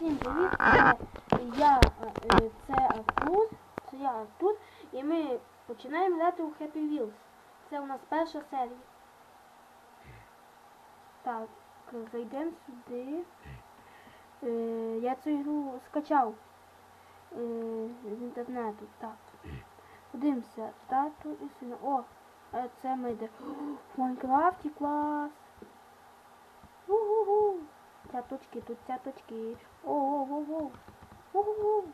Всім привіт! Я е, це Артур, це я Артур, і ми починаємо грати у Happy Wheels. Це у нас перша серія. Так, зайдемо сюди. Е, я цю ігру скачав е, з інтернету. Так. Подивимося, тату і сина. О, е, це ми йде. В Майнкрафті клас. Цяточки, тут цяточки. О-о-о-о. О-о-о.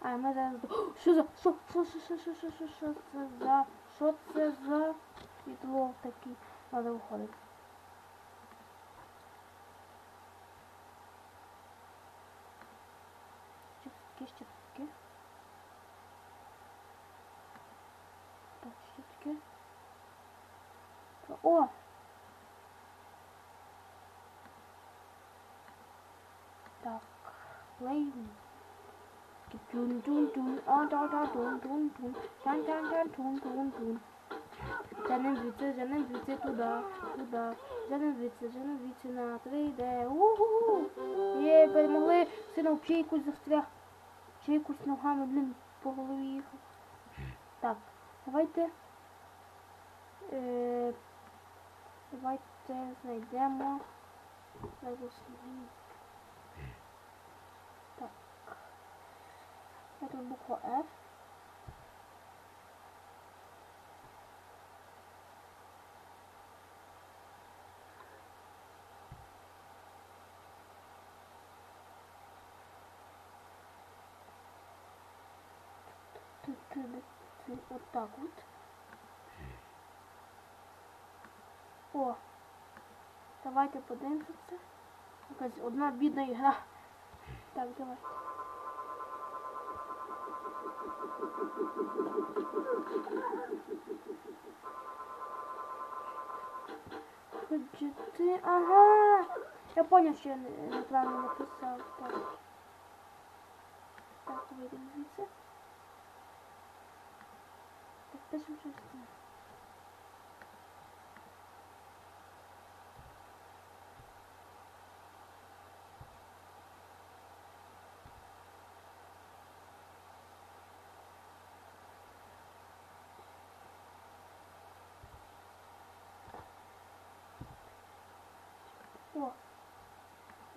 А ми зараз... О, Що за... Що, що, що, що, що, що, що, що це за... Що це за світло таке? Надо виходити. Щипки, щипки. Так, щипки. О! Так, play. Тун тун тун, а да да тун тун тун, тан тан тан тун тун тун. Женем звідси, женем звідси туди, туди. Женем звідси, женем звідси на 3D. Уху! Є, перемогли. Сина в чийкусь застряг. Чийкусь ногами, блін, по голові їхав. Так, давайте. Е, давайте знайдемо. Зараз знайдемо. Я тут буква F. Тут, тут, тут, от так от. О, давайте подивимося. Одна бідна ігра. Так, давай. Ти, ага. Я понял, що я не- неправильно написав. Так. Так, вийдемо звідси. Так,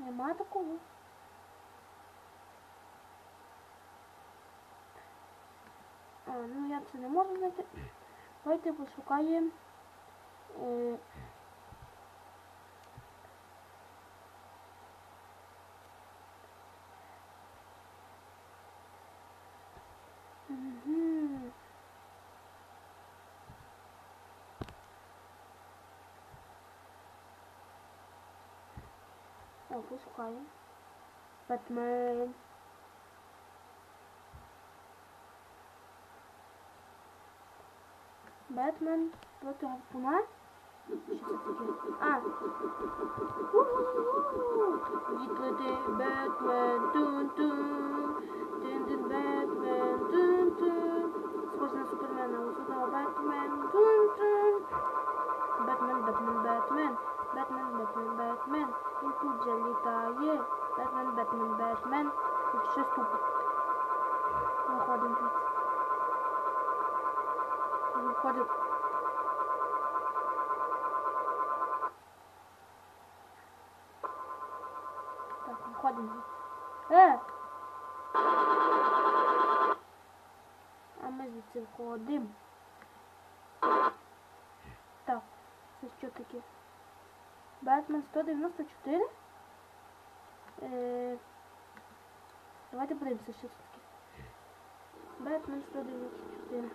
нема такого. А, ну я це не можу знайти. Давайте пошукаємо. Е, О, пошукаємо. Бетмен. Бетмен проти гарпуна? Що це таке? А. Відлети Бетмен, тун-тун. Тин-тин Бетмен, тун-тун. Схоже на Супермена, усудав Бетмен, тун-тун. Бетмен, Бетмен, Бетмен. Бетмен, Бетмен, Бетмен. Він тут же літає. Бетмен, Бетмен, Бетмен. Тут щось тупить. Виходимо. Виходимо. Так, виходимо. звідси. Е! А ми звідси входимо. Так, це що таке? Бетмен 194? Е, давайте подивимося, що це таке. Бетмен 194.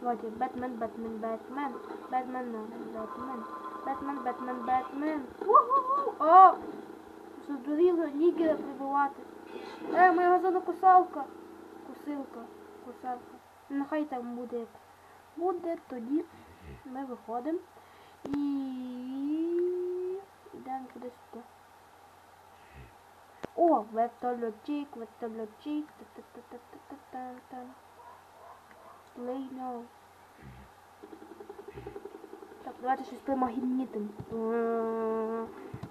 Давайте, Бетмен, Бетмен, Бетмен. Бетмен, Бетмен. Бетмен, Бетмен, Бетмен. Уху! О! Задуріло нігера прибувати. Е, моя газонокосалка. Косилка. Косалка. Нехай там буде. Буде тоді. Ми виходимо. І йдемо кудись сюди. О, вертольотчик, вертольотчик. Та-та-та-та-та-та-та. Now. Так, давайте щось примагнітимо.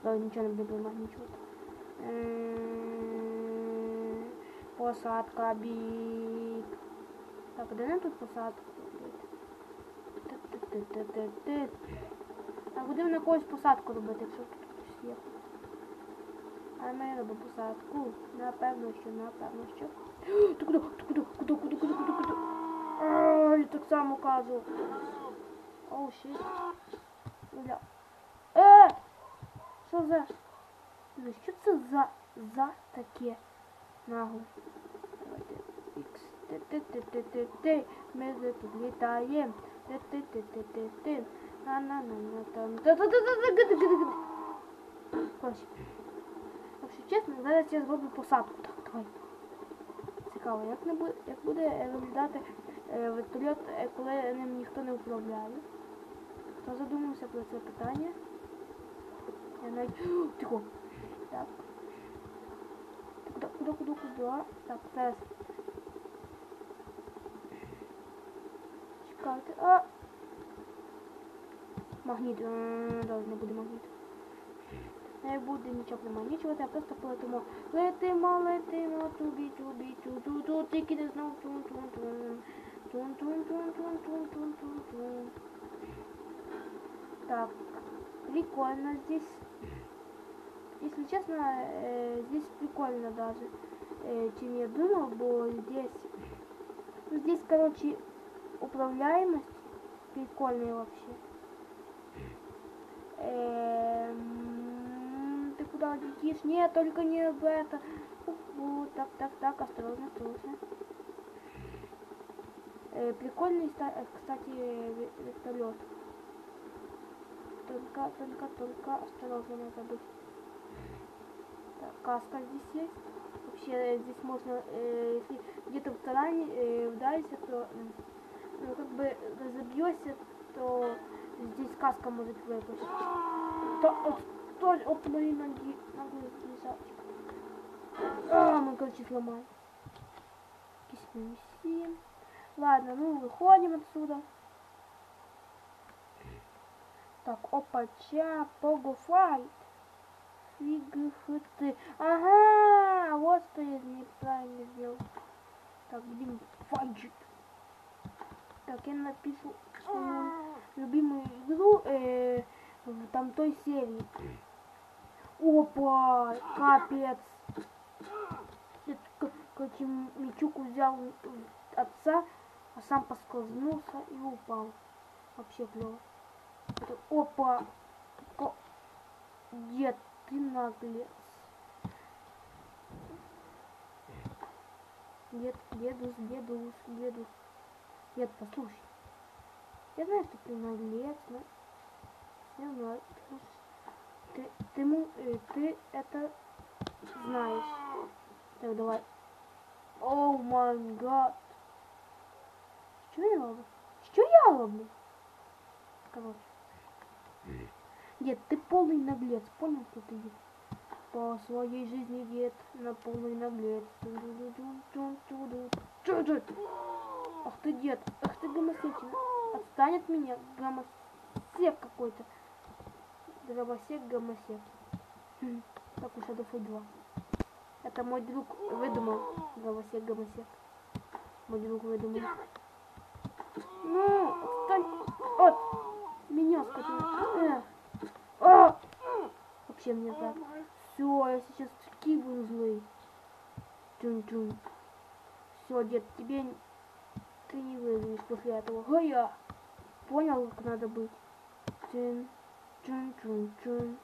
Давай нічого не буде примагнічувати. Посадка бік. Так, де нам тут посадку. Так, будемо на когось посадку робити, якщо тут є. А ми робимо посадку. Напевно, що, напевно, що. Куди? Куди? Куди, куди, куди, куди, куди? А, Я так само кажу. Оу, щит. Бля. Е! Що за? Ну, що це за, за таке нагло? Давайте. Ікс. Ти-ти-ти-ти-ти-ти. Ми вже тут літаємо. Ти-ти-ти-ти-ти-ти. На-на-на-на там. Та-та-та-та-та-та-та-та-та. Коротше. Якщо чесно, зараз я зроблю посадку. Так, давай. Цікаво, як, не буде, як буде е, виглядати е, вертольот, е, коли ним ніхто не управляє. Хто задумався про це питання? Я навіть... Тихо. Так. Куди, куди, куди, куди? Так, зараз. Чекайте. А! Магніт. Добре, не буде магніт. Не буде нічого примагнічувати, а просто полетимо. Летимо, летимо, тубі, тубі, ту ту ту тільки не знов тун тун тун тун тун тун тун тун тун тун тун Так, прикольно здесь. Если честно, э, здесь прикольно даже, э, чем я думал, бо здесь, ну, здесь, короче, управляемость прикольная вообще. Эм, ты куда летишь? Нет, только не в это. Уху, так, так, так, осторожно, осторожно. Э, прикольный, э, кстати, ве- вертолет. Только, только, только осторожно надо быть. Так, каска здесь есть. Вообще э, здесь можно, э, если где-то в таране э, вдаришься, то ну, как бы разобьешься, то здесь каска может выпасть. То, от моей ноги, ногу лежачек. А, мы, короче, сломаем. Киснем семь. Ладно, ну выходим отсюда. Так, опача, погофайт. Фигфты. Ага, вот что я неправильно сделал. Так, будем файджит. Так, я напишу свою любимую игру э, в там той серии. Опа, капец. Я, к- Короче, м- Мичук взял отца, а сам поскользнулся и упал. Вообще клево. Опа. Дед, ты наглец. Дед, дедус, дедус, дедус. Дед, послушай. Я знаю, что ты наглец, но... Я знаю. что Ты, ты, э, ты это знаешь. Так, давай. Оу май гад. Що я роблю? Що я роблю? Короче. Дед, ты полный наглец, понял, кто ты есть? По своей жизни дед на полный наглец. Ту-ду-ду-ду-ду-ду. Ах ты дед, ах ты гомосексуальный. Отстань от меня, гомосек какой-то. Дровосек, гомосек. Хм, Так уж это 2. Это мой друг выдумал. Дровосек, гомосек. Мой друг выдумал. Ну, отстань от меня, скотина. Э. Вообще мне так. Все, я сейчас такие буду злый. Тюн-тюн. Все, дед, тебе ты не выживешь после этого. Гая! Понял, как надо быть? Тюн, тюн.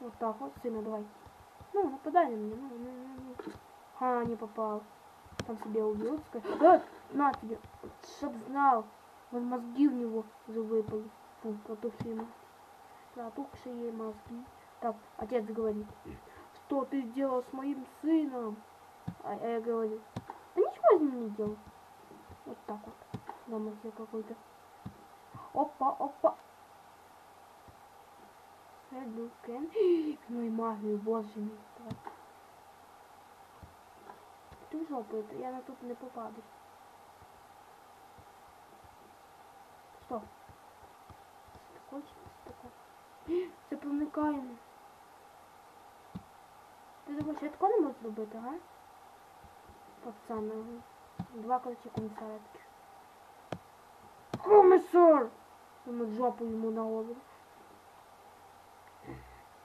Вот так вот, сына, давай. Ну, нападай на меня. А, не попал. Там себе убил. скажи. Да, на тебе. Чтоб знал. Вон мозги у него уже выпали. Фу, протухшие мозги. Протухшие мозги. Так, отец говорит. Что ты сделал с моим сыном? А а я говорю. Да ничего с ним не делал. Вот так вот. Замысел какой-то. Опа, опа. Hadouken. Ну и магию, боже. Давай. Ти в жопу, я на тут не попаду. Стоп. Це чи це проникаємо. думаєш, я такого не можу зробити, га? Пацани. Два короче комісара таких. Комісар! Йому жопу йому на голову.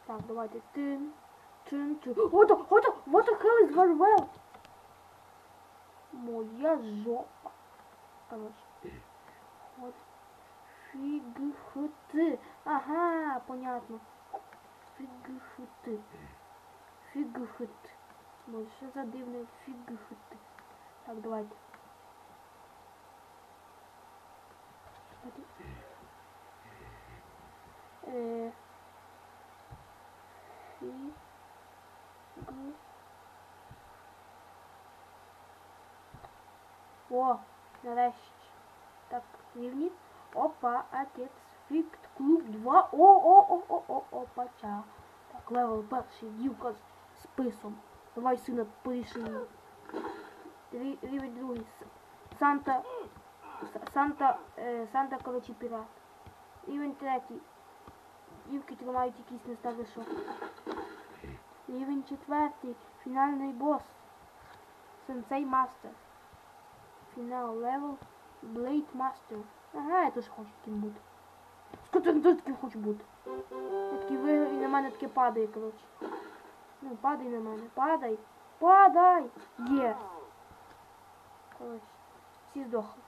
Так, давайте. Тин, тин, тин. Ото, ото, what the hell is very well? Моя жопа. Короче. Вот. Фигхты. Ага, понятно. Фигхты. Фигхт. Боже, що за дивний фигхт. Так, давайте. Давайте. О, нарешті. Так, рівні. Опа, отець. Фікт, клуб 2. О, о, о, о, о, опача. Так, левел перший, дівка з списом. Давай, сина, поріши. Рі- Рівень другий. Санта. Санта, е, Санта, коротше, пірат. Рівень третій. Дівки тримають якісь не знаю що. Рівень четвертий. Фінальний бос. Сенсей Мастер. Фінал левел. Блейд Мастер. Ага, я теж хочу таким бути. Я теж таким хочу бути. Я такий виграю і на мене таке падає, коротше. Ну, падай на мене. Падай. Падай! Є. Коротше. Всі здохли.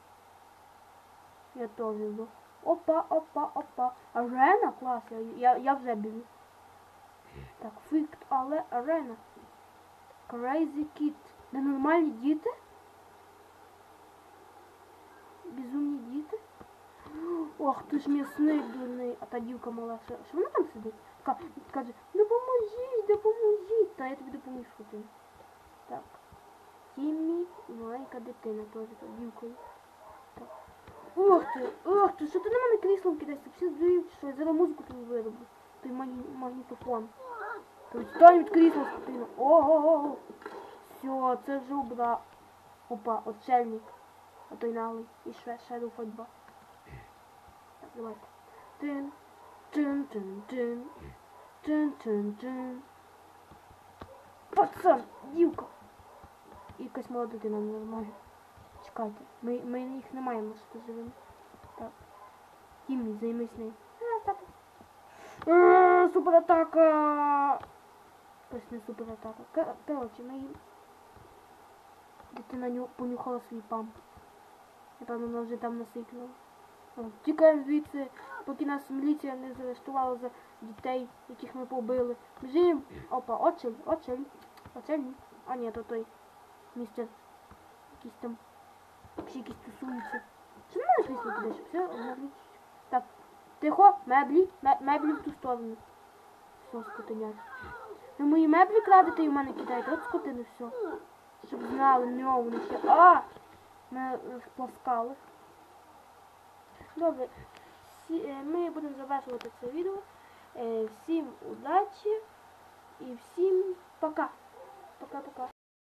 Я теж здох. Опа, опа, опа. Арена? Клас, я, я, вже біжу. Так, фікт, але арена. Crazy Kid. Ненормальні діти? Безумні діти? Ох, ти ж м'ясний дурний. А та дівка мала, що, вона там сидить? Така, каже, допоможіть, допоможіть. Та я тобі допоможу. Так. Тіммі маленька дитина теж дівкою. Ох ти, ох ти, що ти на мене кріслом кидаєш? Ти чи що я зараз музику тобі вироблю. Той магнітофон. Та відстань від крісла, скотина. Ого. Все, це вже убра. Опа, отшельник. А той наглий. І ще Fight 2. Так, давайте. Тин, тин, тин, тин. Тин, тин, тин. Пацан, дівка. І якась мала дитина нормально. Чекайте, ми, ми їх не маємо живими. Так. Тіммі, займись так. Е, Суператака! Ось не суператака. Коротше, ми їм... Дитина ню- понюхала свій памп. Напевно, вона вже там насикнула. Тікаємо звідси, поки нас міліція не заарештувала за дітей, яких ми побили. Біжим. Опа, очель, очель. Очель. А ні, то той містер. Якийсь там. Всі якісь тусуються. Чи не можеш крісло кидаєш? Все, меблі. Так. Тихо, меблі, меблі в ту сторону. Все, скотиняк. Ви мої меблі крадете і в мене кидаєте. От скотини все. Щоб знали, не вони ще. А! Ми спласкали. Добре. Е, ми будемо завершувати це відео. Е, Всім удачі і всім пока. Пока-пока.